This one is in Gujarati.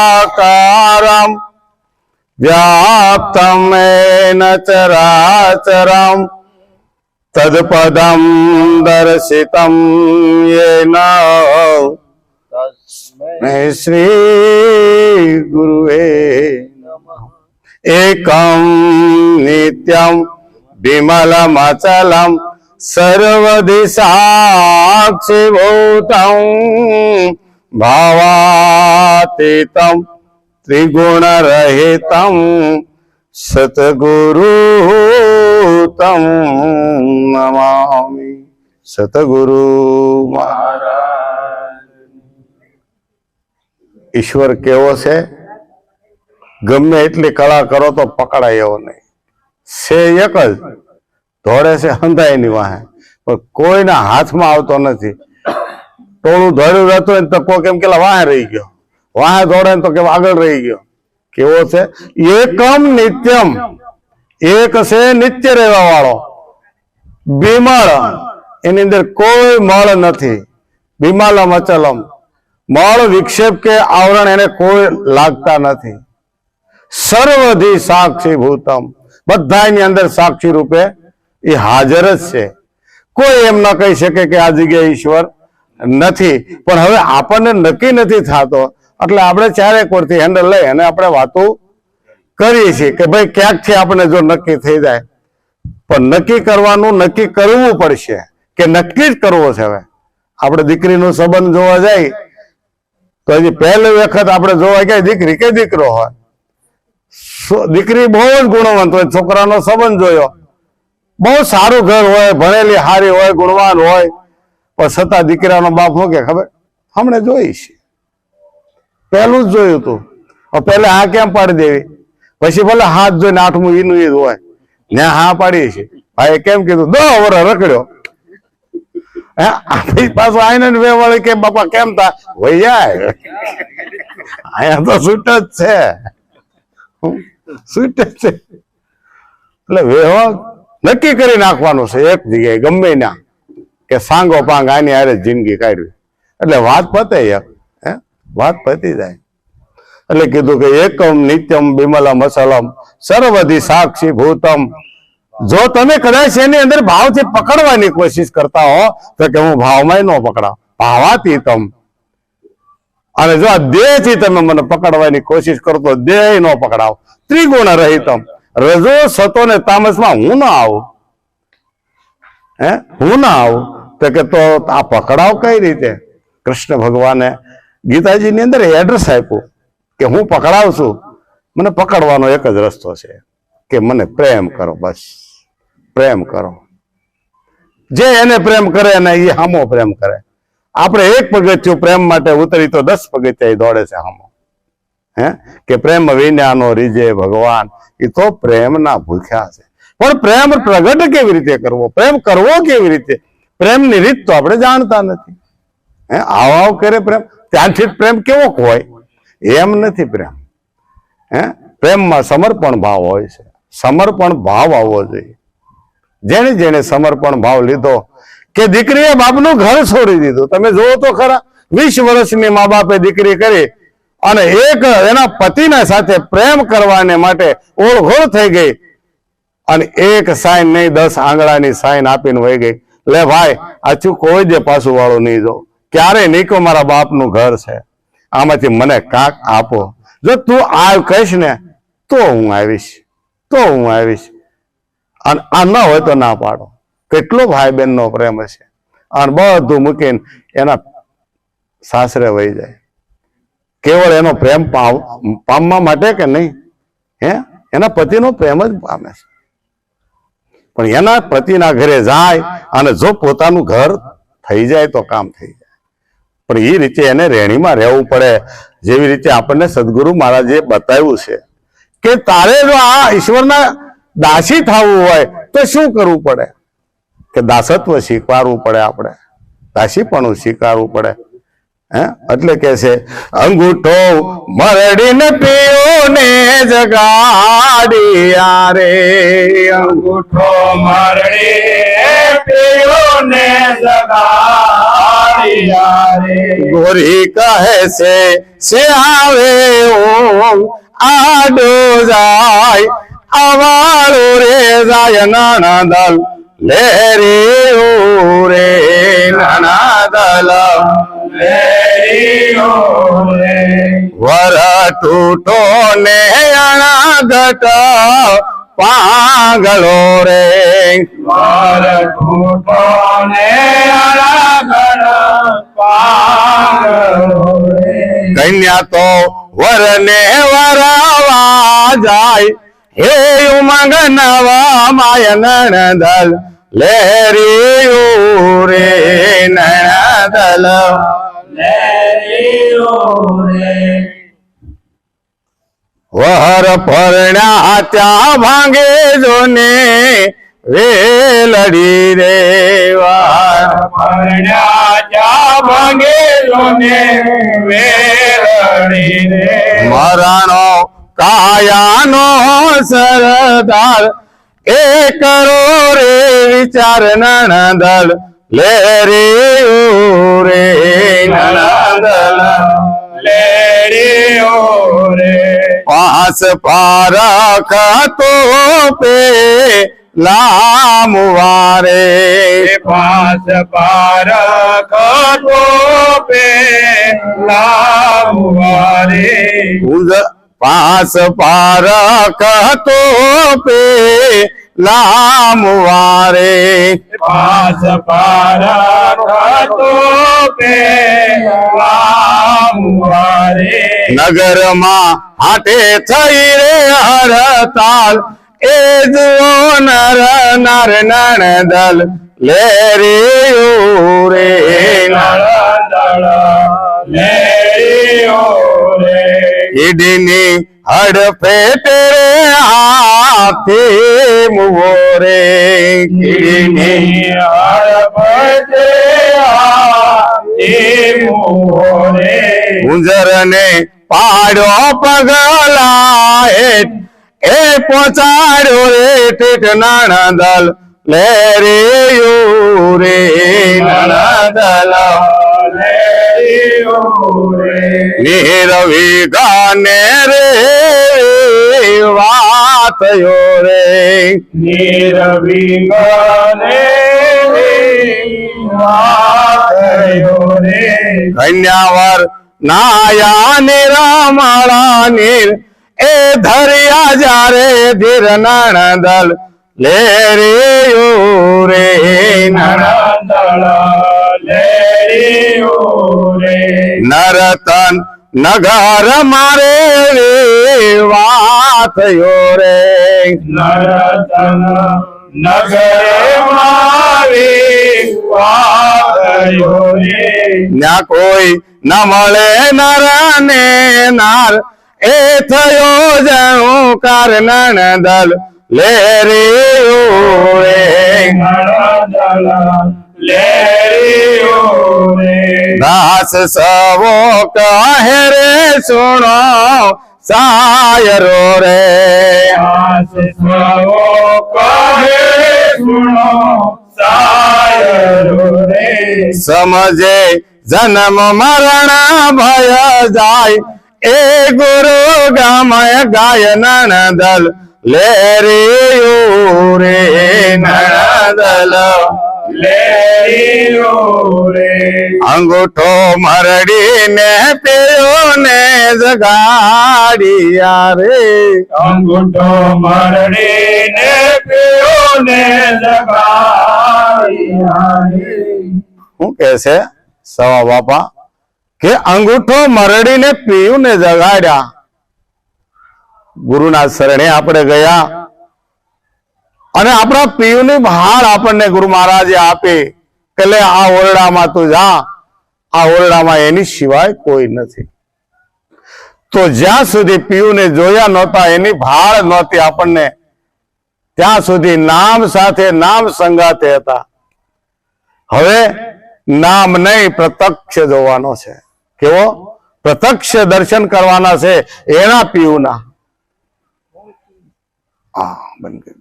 खण्डमण्डलाकारम् व्याप्तमेन चराचरम् तत्पदं दर्शितं येन तस्मै श्रीगुरुवे एकं नित्यं विमलमचलं सर्वदि साक्षिभूतं भावातीतं त्रिगुणरहितं સતગુરુ નમામિ સતગુરુ મહારાજ ઈશ્વર કેવો છે ગમે એટલી કળા કરો તો પકડાય એવો નહીં છે એક જ દોડે છે હંધાઈની વાહે પણ કોઈના હાથમાં આવતો નથી ટોળું દોડ્યું રહેતું હોય તો કોઈ કેમ કે વાહ રહી ગયો. વાહ દોડે તો કેમ આગળ રહી ગયો. કેવો છે? એકમ નિત્યમ. એક છે નિત્ય રહેવા વાળો. બીમાળ. એની અંદર કોઈ મળ નથી. બીમાલમ અચલમ. મળ વિક્ષેપ કે આવરણ એને કોઈ લાગતા નથી. સર્વધી સાક્ષી ભૂતમ. બધા એની અંદર સાક્ષી રૂપે એ હાજર જ છે. કોઈ એમ ન કહી શકે કે આ જગ્યાએ ઈશ્વર નથી. પણ હવે આપણને નક્કી નથી થતો. એટલે આપણે ચારે કોરથી હેન્ડલ લઈ અને આપણે વાતો કરીએ છીએ કે ભાઈ ક્યાંકથી આપણે જો નક્કી થઈ જાય. પણ નક્કી કરવાનું, નક્કી કરવું પડશે કે નક્કી જ કરવો છે હવે. આપણે દીકરીનો સંબંધ જોવા જાય, તો હજી પહેલી વખત આપણે જોવા ગયા, દીકરી કે દીકરો હોય? દીકરી બહુ જ ગુણવંત હોય, છોકરાનો સંબંધ જોયો. બહુ સારું ઘર હોય, ભણેલી હારી હોય, ગુણવાન હોય. પણ છતાં દીકરાનો બાપ શું કે, ખબર? હમણે જોઈ છે. પહેલું જ જોયું તું પહેલા હા કેમ પાડી દેવી? પછી ભલે હાથ જોઈને આઠમું ઈનું ઈ હોય. ને હા પાડી છે ભાઈ કેમ કીધું? દો વર રખડ્યો. હે? પાછું આઈને બે વળી કે, બાપા, કેમ તા વહી જાય. અહીંયા તો છૂટ જ છે. છૂટ જ છે. એટલે વેહો નક્કી કરી નાખવાનું છે. એક જગ્યાએ ગમે ના કે સાંગો પાંગ આની હારે જિંદગી કાઢવી. એટલે વાત પતે હે? વાત પતી જાય. એટલે કીધું કે એકમ નિત્યમ બિમલમ અસલમ, સર્વધિ સાક્ષી ભૂતમ. જો તમે કદાચ એની અંદર ભાવથી પકડવાની કોશિશ કરતા હો, તો કે હું ભાવમાં ન પકડાવ. ભાવાતીતમ. અને જો આ દેહથી તમે મને પકડવાની કોશિશ કરો તો દેહ નો પકડાવ. ત્રિગુણ રહિતમ રજો સતો ને તામસમાં હું ના આવું. હે? હું ના આવું. તો કે તો આ પકડાવ કઈ રીતે? કૃષ્ણ ભગવાને ગીતાજીની અંદર એડ્રેસ આપ્યું કે હું પકડાવ છું. મને પકડવાનો એક જ રસ્તો છે કે મને પ્રેમ કરો, બસ. પ્રેમ કરો. જે એને પ્રેમ કરે ને એ હામો પ્રેમ કરે. આપણે એક પગથિયું પ્રેમ માટે ઉતરી તો દસ પગથિયા દોડે છે હામો. હે? કે પ્રેમ વિનાનો રીજે ભગવાન. એ તો પ્રેમના ભૂખ્યા છે. પણ પ્રેમ પ્રગટ કેવી રીતે કરવો? પ્રેમ કરવો કેવી રીતે? પ્રેમની રીત તો આપણે જાણતા નથી. હે આવ આવ કરે પ્રેમ. ત્યાંથી પ્રેમ કેવો હોય? એમ નથી પ્રેમ. હે, પ્રેમમાં સમર્પણ ભાવ હોય છે. સમર્પણ ભાવ આવવો જોઈએ. જેને જેને સમર્પણ ભાવ લીધો કે દીકરીએ બાપનું ઘર છોડી દીધું. તમે જુઓ તો ખરા, વીસ વર્ષની મા બાપે દીકરી કરી અને એક એના પતિના સાથે પ્રેમ કરવાને માટે ઓળઘોળ થઈ ગઈ અને એક સાઈન નહીં, દસ આંગળાની સાઈન આપીને વહી ગઈ. લે ભાઈ આછું કોઈ દે પાછું વાળું નહીં જો. ક્યારે નીકો મારા બાપનું ઘર છે. આમાંથી મને કાક આપો. જો તું આવ કહીશ ને, તો હું આવીશ. તો હું આવીશ. અને આ ન હોય તો ના પાડો. કેટલો ભાઈ બહેનનો પ્રેમ હશે. અને બધું મૂકીને એના સાસરે વહી જાય. કેવળ એનો પ્રેમ પામવા માટે કે નહીં? હે? એના પતિનો પ્રેમ જ પામે છે. પણ એના પતિના ઘરે જાય અને જો પોતાનું ઘર થઈ જાય તો કામ થઈ જાય. પણ એ રીતે એને રેણીમાં રહેવું પડે. જેવી રીતે આપણને સદગુરુ મહારાજે બતાવ્યું છે કે તારે જો આ ઈશ્વરના દાસી થવું હોય તો શું કરવું પડે? કે દાસત્વ સ્વીકારવું પડે આપણે. દાસીપણું સ્વીકારવું પડે. એટલે કે છે અંગૂઠો મરડીને પીઓ ને જગાડી રે અંગૂઠો મરડે પીઓને જગાડ્યા રે ગોરી કહે છે સે આવે ઓમ આડો જાય અવાળો રે જાય નાના દલ લે રે ઓ રે નાના દલ લેરીઓ રે વર તૂટો ને અણાગટ પાગલો રે વાર પાગળો રે. કન્યા તો વરને વરાવા જાય. હે ઉમંગ નવા માય નણદલ લેરી રે નણદલ વહર પરણ્યા ત્યાં ભાંગે જોને વેલડી રે વાર પરણ્યા જા ભંગેલોને વેરડી રે મરણો કાયાનો સરદાર, એ કરો રે વિચાર નણદલ. રે નણદલ લેરીઓ રે પાસ પારખ તો પે લામુવારે પાસ પાર ખટો પે ઉદ- પાસ પારખ તો પે લામુવારે. પાસ પાર ખટો પે નગરમાં હાટે થઈ રે હરતાલ એ જુઓ નર નર નણદલ લે રે રે નળ દળ. લે રે ઈડની હડફેટ રે હાથે મુવો રે. ઈડની ની હળપતે આ ગુંજરને પાડ્યો પગલા એ પહોંચાડ્યો રે નાણા દલ લે રે યો રે. નાણા રે નિરવિ ગાને રે. વાત યો રે નિરવિગને વાતયો રે. કન્યાવર નાયા નિરામળા નીર એ ધર્યા જારે ધીર નાણદલ લે રે યો રે. રે નરતન નગર મારે વાત યો રે. નરતન નગર મારે ત્યાં કોઈ ન મળે નર ને નાર. એ થયો જણું કાર દલ. લે રે દાસ સવો કહે રે સુણો સાયરો રે. દાસ સવો કહે સુણો સાયરો રે. સમજે જન્મ મરણ ભય જાય. એ ગુરુ ગામય ગાય નણદલ લે રે યો રે નણદલ અંગૂઠો મરડીને પેયો ને જગાડિયા રે. અંગૂઠો મરડીને પીઓને જગાડિયા રે. શું કે છે? સવા બાપા કે અંગૂઠો મરડીને પીયું ને જગાડ્યા. ગુરુના શરણે આપણે ગયા. અને આપણા પીવની ભાળ આપણને ગુરુ મહારાજે આપી કે આ ઓરડામાં તું જા. આ ઓરડામાં એની સિવાય કોઈ નથી. તો જ્યાં સુધી પીયુને જોયા નહોતા, એની ભાળ નહોતી આપણને. ત્યાં સુધી નામ સાથે નામ સંગાતે હતા. હવે નામ નહીં, પ્રત્યક્ષ જોવાનો છે. કેવો? પ્રત્યક્ષ દર્શન કરવાના છે એના પીયુના આ બન દો.